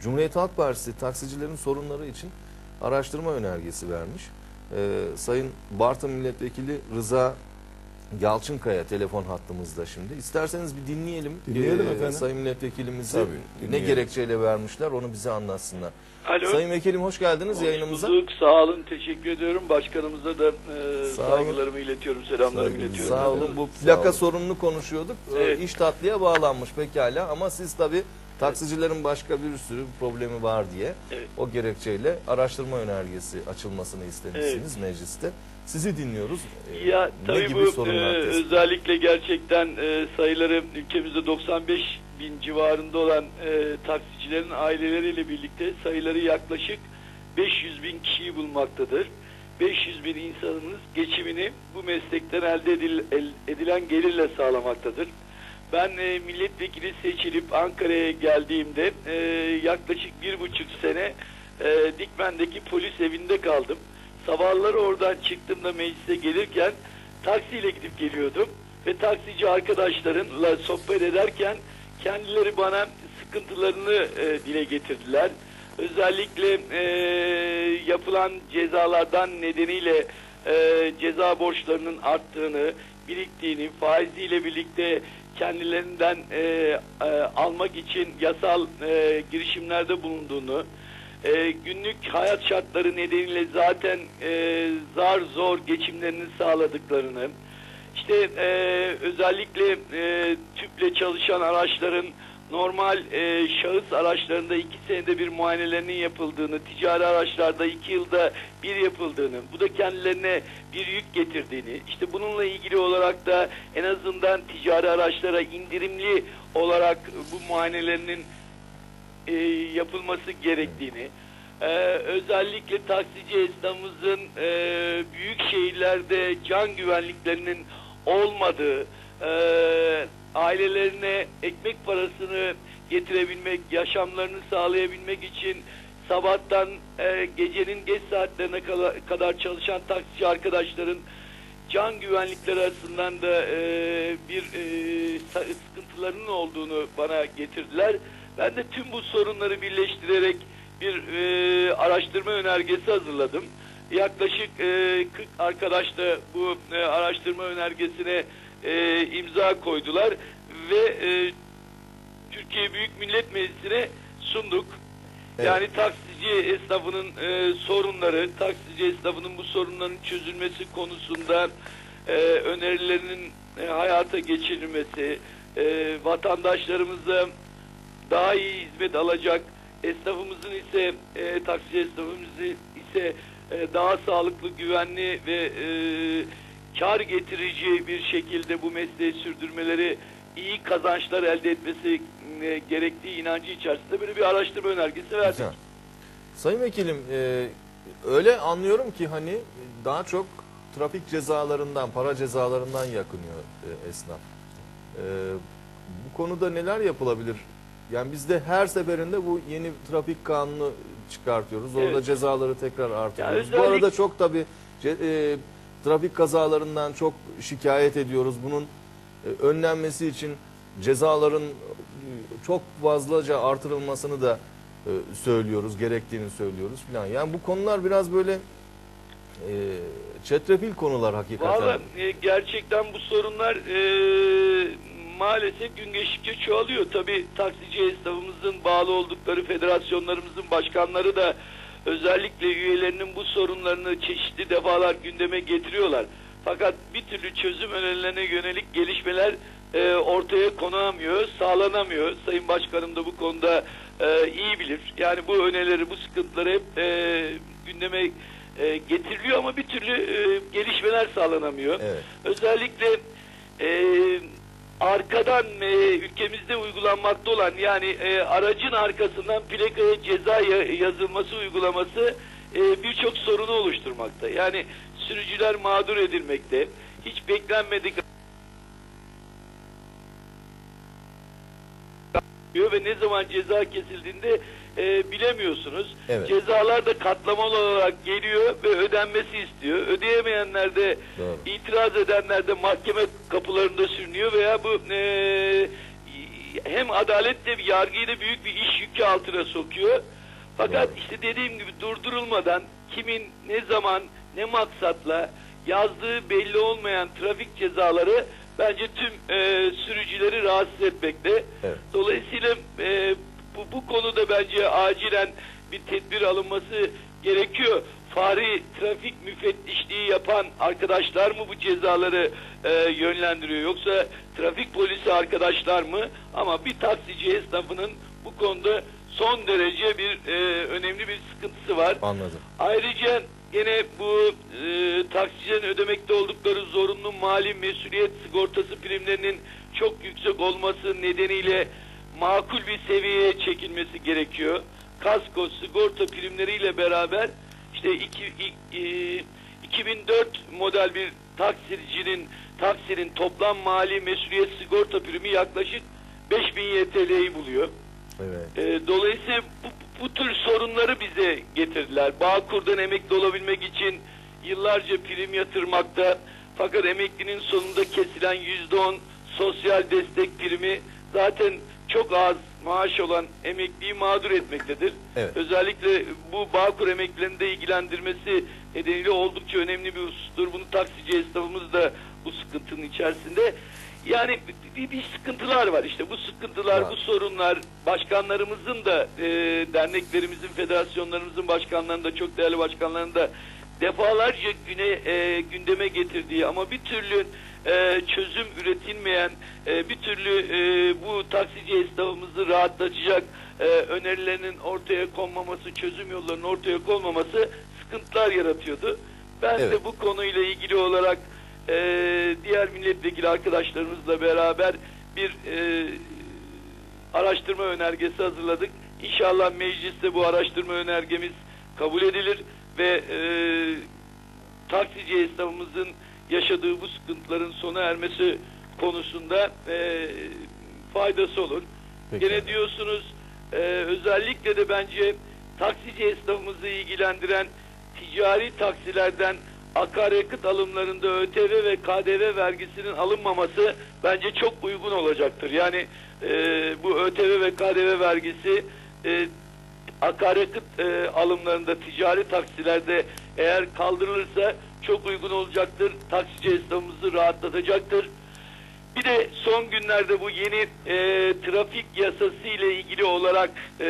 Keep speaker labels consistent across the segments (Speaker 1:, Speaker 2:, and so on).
Speaker 1: Cumhuriyet Halk Partisi taksicilerin sorunları için araştırma önergesi vermiş. Ee, Sayın Bartın Milletvekili Rıza Yalçınkaya telefon hattımızda şimdi. İsterseniz bir dinleyelim.
Speaker 2: Dinleyelim
Speaker 1: Ee,
Speaker 2: efendim.
Speaker 1: Sayın Milletvekilimizi
Speaker 2: Tabii,
Speaker 1: ne
Speaker 2: dinleyelim.
Speaker 1: gerekçeyle vermişler onu bize anlatsınlar.
Speaker 3: Alo.
Speaker 1: Sayın Vekilim hoş geldiniz
Speaker 3: Hoş
Speaker 1: yayınımıza.
Speaker 3: bulduk, Sağ olun. Teşekkür ediyorum. Başkanımıza da e,
Speaker 1: Sağ
Speaker 3: saygılarımı iletiyorum. Selamlarımı
Speaker 2: Saygılar.
Speaker 3: iletiyorum.
Speaker 1: Sağ olun. Bu
Speaker 2: Sağ
Speaker 1: plaka
Speaker 2: olun.
Speaker 1: sorununu konuşuyorduk. Ee,
Speaker 3: Evet.
Speaker 1: İş tatlıya bağlanmış pekala ama siz tabii taksicilerin başka bir sürü problemi var diye
Speaker 3: Evet.
Speaker 1: o gerekçeyle araştırma önergesi açılmasını istemişsiniz mecliste. Sizi dinliyoruz. Ee,
Speaker 3: Ya
Speaker 1: ne
Speaker 3: tabii
Speaker 1: gibi
Speaker 3: bu e, özellikle gerçekten e, sayıları ülkemizde 95 bin civarında olan e, taksicilerin aileleriyle birlikte sayıları yaklaşık 500 bin kişiyi bulmaktadır. 500 bin insanımız geçimini bu meslekten elde edil- edilen gelirle sağlamaktadır. Ben e, milletvekili seçilip Ankara'ya geldiğimde e, yaklaşık bir buçuk sene e, Dikmen'deki polis evinde kaldım. Sabahları oradan çıktığımda meclise gelirken taksiyle gidip geliyordum. Ve taksici arkadaşlarımla sohbet ederken kendileri bana sıkıntılarını e, dile getirdiler. Özellikle e, yapılan cezalardan nedeniyle e, ceza borçlarının arttığını, biriktiğini, faiziyle birlikte kendilerinden e, e, almak için yasal e, girişimlerde bulunduğunu, e, günlük hayat şartları nedeniyle zaten e, zar zor geçimlerini sağladıklarını, işte e, özellikle e, tüple çalışan araçların normal e, şahıs araçlarında iki senede bir muayenelerinin yapıldığını, ticari araçlarda iki yılda bir yapıldığını, bu da kendilerine bir yük getirdiğini, işte bununla ilgili olarak da en azından ticari araçlara indirimli olarak bu muayenelerinin e, yapılması gerektiğini, e, özellikle taksici esnafımızın e, büyük şehirlerde can güvenliklerinin olmadığı, e, ailelerine ekmek parasını getirebilmek, yaşamlarını sağlayabilmek için sabahtan e, gecenin geç saatlerine kadar çalışan taksici arkadaşların can güvenlikleri açısından da e, bir e, sıkıntılarının olduğunu bana getirdiler. Ben de tüm bu sorunları birleştirerek bir e, araştırma önergesi hazırladım. Yaklaşık e, 40 arkadaş da bu e, araştırma önergesine e, imza koydular ve e, Türkiye Büyük Millet Meclisi'ne sunduk.
Speaker 1: Evet.
Speaker 3: Yani taksici esnafının e, sorunları, taksici esnafının bu sorunların çözülmesi konusunda e, önerilerinin e, hayata geçirilmesi, e, vatandaşlarımıza daha iyi hizmet alacak, esnafımızın ise e, taksici esnafımızın ise e, daha sağlıklı, güvenli ve e, kar getirici bir şekilde bu mesleği sürdürmeleri iyi kazançlar elde etmesi e, gerektiği inancı içerisinde böyle bir araştırma önergesi verdik.
Speaker 1: Güzel. Sayın Vekilim e, öyle anlıyorum ki hani daha çok trafik cezalarından, para cezalarından yakınıyor e, esnaf. E, bu konuda neler yapılabilir? Yani biz de her seferinde bu yeni trafik kanunu çıkartıyoruz. Orada
Speaker 3: Evet.
Speaker 1: cezaları tekrar artırıyoruz.
Speaker 3: Ya
Speaker 1: Bu arada çok tabii e, trafik kazalarından çok şikayet ediyoruz. Bunun e, önlenmesi için cezaların e, çok fazlaca artırılmasını da e, söylüyoruz, gerektiğini söylüyoruz falan. Yani bu konular biraz böyle çetrefil konular hakikaten.
Speaker 3: Valla gerçekten bu sorunlar maalesef gün geçtikçe çoğalıyor. Tabi taksici esnafımızın bağlı oldukları federasyonlarımızın başkanları da özellikle üyelerinin bu sorunlarını çeşitli defalar gündeme getiriyorlar. Fakat bir türlü çözüm önerilerine yönelik gelişmeler e, ortaya konamıyor, sağlanamıyor. Sayın Başkanım da bu konuda e, iyi bilir. Yani bu önerileri, bu sıkıntıları hep e, gündeme e, getiriliyor ama bir türlü e, gelişmeler sağlanamıyor.
Speaker 1: Evet.
Speaker 3: Özellikle e, arkadan e, ülkemizde uygulanmakta olan yani e, aracın arkasından plakaya ceza ya- yazılması uygulaması e, birçok sorunu oluşturmakta. Yani sürücüler mağdur edilmekte. Hiç beklenmedik ve ne zaman ceza kesildiğinde e, bilemiyorsunuz.
Speaker 1: Evet.
Speaker 3: Cezalar da katlamalı olarak geliyor ve ödenmesi istiyor. Ödeyemeyenler de
Speaker 1: Doğru.
Speaker 3: itiraz edenler de mahkeme kapılarında sürünüyor veya bu e, hem adaletle yargıyı da büyük bir iş yükü altına sokuyor. Fakat işte dediğim gibi durdurulmadan kimin ne zaman ne maksatla yazdığı belli olmayan trafik cezaları bence tüm e, sürücüleri rahatsız etmekte.
Speaker 1: Evet.
Speaker 3: Dolayısıyla e, bu, bu konuda bence acilen bir tedbir alınması gerekiyor. Fari trafik müfettişliği yapan arkadaşlar mı bu cezaları e, yönlendiriyor yoksa trafik polisi arkadaşlar mı? Ama bir taksici esnafının bu konuda son derece bir e, önemli bir sıkıntısı var.
Speaker 1: Anladım.
Speaker 3: Ayrıca gene bu e, taksicilerin ödemekte oldukları zorunlu mali mesuliyet sigortası primlerinin çok yüksek olması nedeniyle makul bir seviyeye çekilmesi gerekiyor. Kasko sigorta primleriyle beraber işte iki, i- e, 2004 model bir taksicinin taksinin toplam mali mesuliyet sigorta primi yaklaşık 5000 YTL'yi buluyor.
Speaker 1: Evet.
Speaker 3: E, dolayısıyla bu, bu tür sorunları bize getirdiler. Bağkur'dan emekli olabilmek için yıllarca prim yatırmakta. Fakat emeklinin sonunda kesilen yüzde on sosyal destek primi zaten çok az maaş olan emekliyi mağdur etmektedir.
Speaker 1: Evet.
Speaker 3: Özellikle bu Bağkur emeklilerini de ilgilendirmesi nedeniyle oldukça önemli bir husustur. Bunu taksici esnafımız da bu sıkıntının içerisinde. Yani bir, bir sıkıntılar var işte bu sıkıntılar,
Speaker 1: Var.
Speaker 3: bu sorunlar başkanlarımızın da e, derneklerimizin, federasyonlarımızın başkanlarının da çok değerli başkanlarının da defalarca güne e, gündeme getirdiği ama bir türlü e, çözüm üretilmeyen, e, bir türlü e, bu taksici esnafımızı rahatlatacak e, önerilerinin ortaya konmaması, çözüm yollarının ortaya konmaması sıkıntılar yaratıyordu. Ben
Speaker 1: Evet.
Speaker 3: de bu konuyla ilgili olarak e, diğer milletvekili arkadaşlarımızla beraber bir e, araştırma önergesi hazırladık. İnşallah mecliste bu araştırma önergemiz kabul edilir ve e, taksici esnafımızın yaşadığı bu sıkıntıların sona ermesi konusunda e, faydası olur.
Speaker 1: Peki.
Speaker 3: Gene diyorsunuz e, özellikle de bence taksici esnafımızı ilgilendiren ticari taksilerden akaryakıt alımlarında ÖTV ve KDV vergisinin alınmaması bence çok uygun olacaktır. Yani e, bu ÖTV ve KDV vergisi e, akaryakıt e, alımlarında ticari taksilerde eğer kaldırılırsa çok uygun olacaktır. Taksici esnafımızı rahatlatacaktır. Bir de son günlerde bu yeni e, trafik yasası ile ilgili olarak e,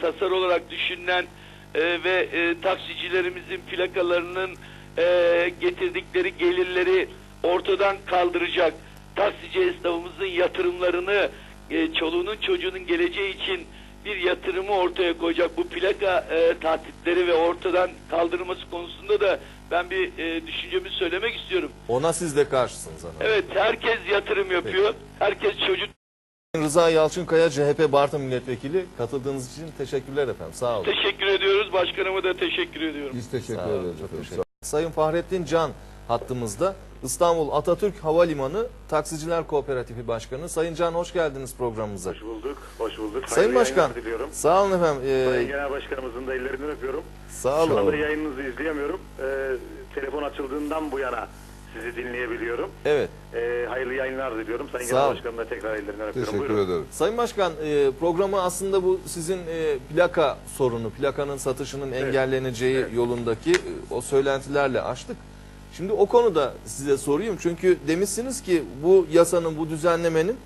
Speaker 3: tasar olarak düşünülen e, ve e, taksicilerimizin plakalarının e, getirdikleri gelirleri ortadan kaldıracak. Taksici esnafımızın yatırımlarını e, çoluğunun çocuğunun geleceği için bir yatırımı ortaya koyacak bu plaka e, tatitleri ve ortadan kaldırılması konusunda da ben bir e, düşüncemi söylemek istiyorum.
Speaker 1: Ona siz de karşısınız hanım.
Speaker 3: Evet herkes yatırım yapıyor. Herkes çocuk
Speaker 1: Rıza Yalçınkaya CHP Bartın Milletvekili katıldığınız için teşekkürler efendim. Sağ olun.
Speaker 3: teşekkür ediyoruz. Başkanıma da teşekkür ediyorum.
Speaker 2: Biz teşekkür ederiz.
Speaker 1: çok
Speaker 2: efendim.
Speaker 1: teşekkür Sayın Fahrettin Can hattımızda. İstanbul Atatürk Havalimanı Taksiciler Kooperatifi Başkanı. Sayın Can hoş geldiniz programımıza.
Speaker 4: Hoş bulduk, hoş bulduk.
Speaker 1: Sayın
Speaker 4: Hayırlı
Speaker 1: Başkan,
Speaker 4: diliyorum.
Speaker 1: sağ olun efendim. Ee,
Speaker 4: Sayın Genel Başkanımızın da ellerinden öpüyorum.
Speaker 1: sağ
Speaker 4: Şu anda
Speaker 1: olun.
Speaker 4: yayınınızı izleyemiyorum. Ee, telefon açıldığından bu yana sizi dinleyebiliyorum.
Speaker 1: Evet.
Speaker 4: Ee, hayırlı yayınlar diliyorum. Sayın
Speaker 1: Sağ
Speaker 4: Genel
Speaker 1: olun.
Speaker 4: Başkanım da tekrar ellerinden öpüyorum.
Speaker 2: Teşekkür
Speaker 4: Buyurun.
Speaker 2: ederim.
Speaker 1: Sayın Başkan e, programı aslında bu sizin e, plaka sorunu, plakanın satışının engelleneceği
Speaker 4: Evet.
Speaker 1: yolundaki e, o söylentilerle açtık. Şimdi o konuda size sorayım çünkü demişsiniz ki bu yasanın, bu düzenlemenin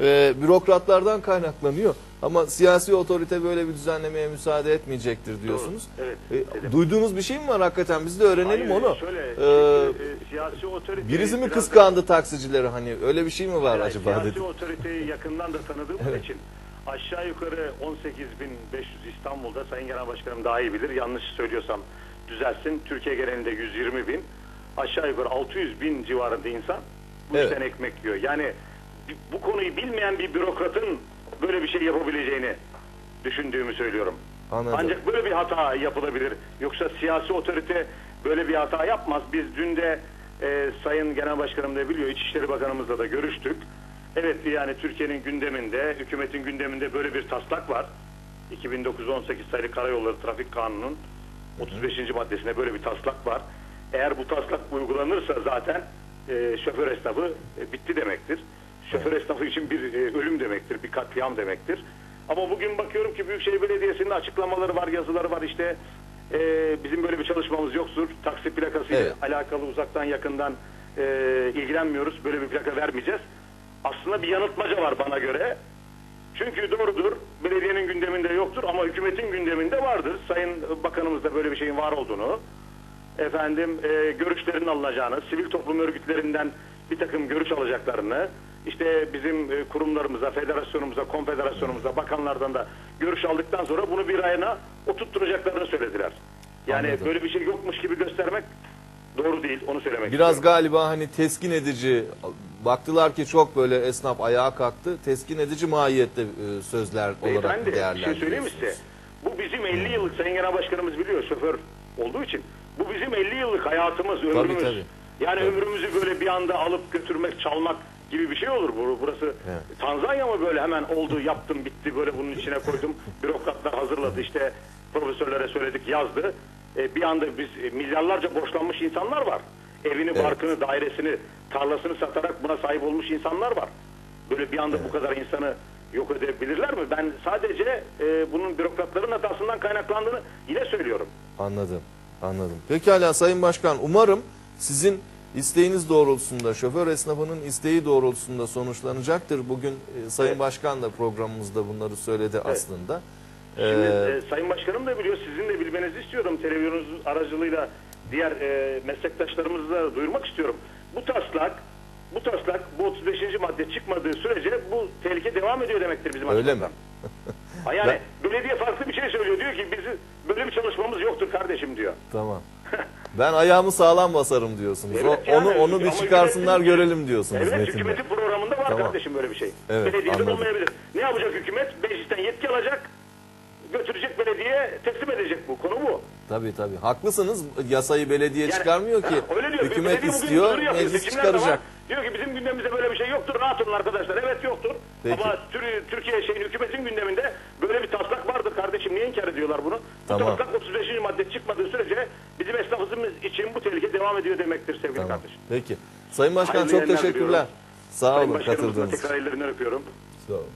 Speaker 1: e, bürokratlardan kaynaklanıyor. Ama siyasi otorite böyle bir düzenlemeye müsaade etmeyecektir diyorsunuz.
Speaker 4: Doğru, Evet.
Speaker 1: E,
Speaker 4: dedim.
Speaker 1: duyduğunuz bir şey mi var hakikaten? Biz de öğrenelim
Speaker 4: Hayır,
Speaker 1: onu.
Speaker 4: Şöyle,
Speaker 1: Ee,
Speaker 4: e, siyasi otorite...
Speaker 1: Birisi mi kıskandı taksicileri hani öyle bir şey mi var
Speaker 4: Hayır,
Speaker 1: acaba
Speaker 4: Siyasi
Speaker 1: dedim.
Speaker 4: otoriteyi yakından da tanıdığım
Speaker 1: Evet.
Speaker 4: için aşağı yukarı 18.500 İstanbul'da Sayın Genel Başkanım daha iyi bilir. Yanlış söylüyorsam düzelsin. Türkiye genelinde 120 bin. Aşağı yukarı 600 bin civarında insan bu
Speaker 1: Evet.
Speaker 4: işten ekmek yiyor. Yani bu konuyu bilmeyen bir bürokratın böyle bir şey yapabileceğini düşündüğümü söylüyorum.
Speaker 1: Anladım.
Speaker 4: Ancak böyle bir hata yapılabilir. Yoksa siyasi otorite böyle bir hata yapmaz. Biz dün de e, Sayın Genel Başkanım da biliyor, İçişleri Bakanımızla da görüştük. Evet yani Türkiye'nin gündeminde, hükümetin gündeminde böyle bir taslak var. 2918 sayılı Karayolları Trafik Kanunu'nun 35. maddesinde böyle bir taslak var. Eğer bu taslak uygulanırsa zaten e, şoför esnafı e, bitti demektir. Şoför esnafı için bir e, ölüm demektir, bir katliam demektir. Ama bugün bakıyorum ki Büyükşehir Belediyesi'nin açıklamaları var, yazıları var. İşte e, bizim böyle bir çalışmamız yoktur. Taksi plakası ile
Speaker 1: Evet.
Speaker 4: alakalı uzaktan yakından e, ilgilenmiyoruz. Böyle bir plaka vermeyeceğiz. Aslında bir yanıltmaca var bana göre. Çünkü doğrudur belediyenin gündeminde yoktur ama hükümetin gündeminde vardır. Sayın Bakanımız da böyle bir şeyin var olduğunu, efendim e, görüşlerin alınacağını, sivil toplum örgütlerinden bir takım görüş alacaklarını, işte bizim e, kurumlarımıza, federasyonumuza, konfederasyonumuza, bakanlardan da görüş aldıktan sonra bunu bir ayına oturtturacaklarını söylediler. Yani
Speaker 1: Anladım.
Speaker 4: böyle bir şey yokmuş gibi göstermek doğru değil, onu söylemek
Speaker 1: Biraz
Speaker 4: istiyorum.
Speaker 1: galiba hani teskin edici baktılar ki çok böyle esnaf ayağa kalktı. Teskin edici mahiyette e, sözler olarak
Speaker 4: Beyefendi bir şey söyleyeyim
Speaker 1: değerlendiriyorsunuz.
Speaker 4: size? Bu bizim 50 yıllık Sayın Genel Başkanımız biliyor şoför olduğu için. Bu bizim 50 yıllık hayatımız, ömrümüz.
Speaker 1: tabii.
Speaker 4: Yani ömrümüzü böyle bir anda alıp götürmek, çalmak gibi bir şey olur. Bu- Burası
Speaker 1: Evet.
Speaker 4: Tanzanya mı böyle hemen oldu, yaptım, bitti böyle bunun içine koydum. Bürokratlar hazırladı işte profesörlere söyledik, yazdı. E, bir anda biz e, milyarlarca borçlanmış insanlar var. Evini,
Speaker 1: Evet.
Speaker 4: barkını, dairesini, tarlasını satarak buna sahip olmuş insanlar var. Böyle bir anda bu kadar insanı yok edebilirler mi? Ben sadece e, bunun bürokratların hatasından kaynaklandığını yine söylüyorum.
Speaker 1: Anladım. Anladım. Pekala Sayın Başkan umarım sizin isteğiniz doğrultusunda şoför esnafının isteği doğrultusunda sonuçlanacaktır. Bugün e, Sayın
Speaker 4: Evet.
Speaker 1: Başkan da programımızda bunları söyledi aslında.
Speaker 4: Şimdi
Speaker 1: Ee,
Speaker 4: e, Sayın Başkanım da biliyor, sizin de bilmenizi istiyorum. Televizyonunuz aracılığıyla diğer e, meslektaşlarımızı da duyurmak istiyorum. Bu taslak, bu taslak bu 35. madde çıkmadığı sürece bu tehlike devam ediyor demektir bizim
Speaker 1: Öyle
Speaker 4: açımızdan.
Speaker 1: mi?
Speaker 4: Yani belediye farklı bir şey söylüyor. Diyor ki bizi böyle bir çalışmamız yoktur kardeşim diyor.
Speaker 1: Tamam. Ben ayağımı sağlam basarım diyorsunuz. O-
Speaker 4: Evet, yani
Speaker 1: onu onu bir
Speaker 4: ama
Speaker 1: çıkarsınlar
Speaker 4: hükümetin-
Speaker 1: görelim diyorsunuz
Speaker 4: Evet
Speaker 1: metinde.
Speaker 4: hükümetin programında var
Speaker 1: Tamam.
Speaker 4: kardeşim böyle bir şey.
Speaker 1: Evet,
Speaker 4: Belediyede
Speaker 1: anladım.
Speaker 4: olmayabilir. Ne yapacak hükümet? Meclisten yetki alacak, götürecek belediyeye teslim edecek bu. Konu bu.
Speaker 1: Tabii tabii. Haklısınız. Yasayı belediye
Speaker 4: Yani-
Speaker 1: çıkarmıyor ki.
Speaker 4: Ha, öyle diyor.
Speaker 1: Hükümet
Speaker 4: Belediye bugün
Speaker 1: istiyor,
Speaker 4: duyuru yapıyor.
Speaker 1: meclis
Speaker 4: Seçimler de var.
Speaker 1: çıkaracak.
Speaker 4: Diyor ki bizim gündemimizde böyle bir şey yoktur. Rahat olun arkadaşlar. Evet yoktur.
Speaker 1: Peki.
Speaker 4: Ama Tür- Türkiye şeyin hükümetin gündeminde böyle bir taslak vardır kardeşim. Niye inkar ediyorlar bunu?
Speaker 1: Tamam.
Speaker 4: Bu taslak 35. madde çıkmadığı sürece bizim esnafımız için bu tehlike devam ediyor demektir sevgili
Speaker 1: Tamam.
Speaker 4: kardeşim.
Speaker 1: Peki. Sayın Başkan
Speaker 4: Hayırlı
Speaker 1: çok teşekkürler.
Speaker 4: diliyorum.
Speaker 1: Sağ olun katıldığınız için.
Speaker 4: tekrar ellerinden öpüyorum.
Speaker 1: Sağ olun.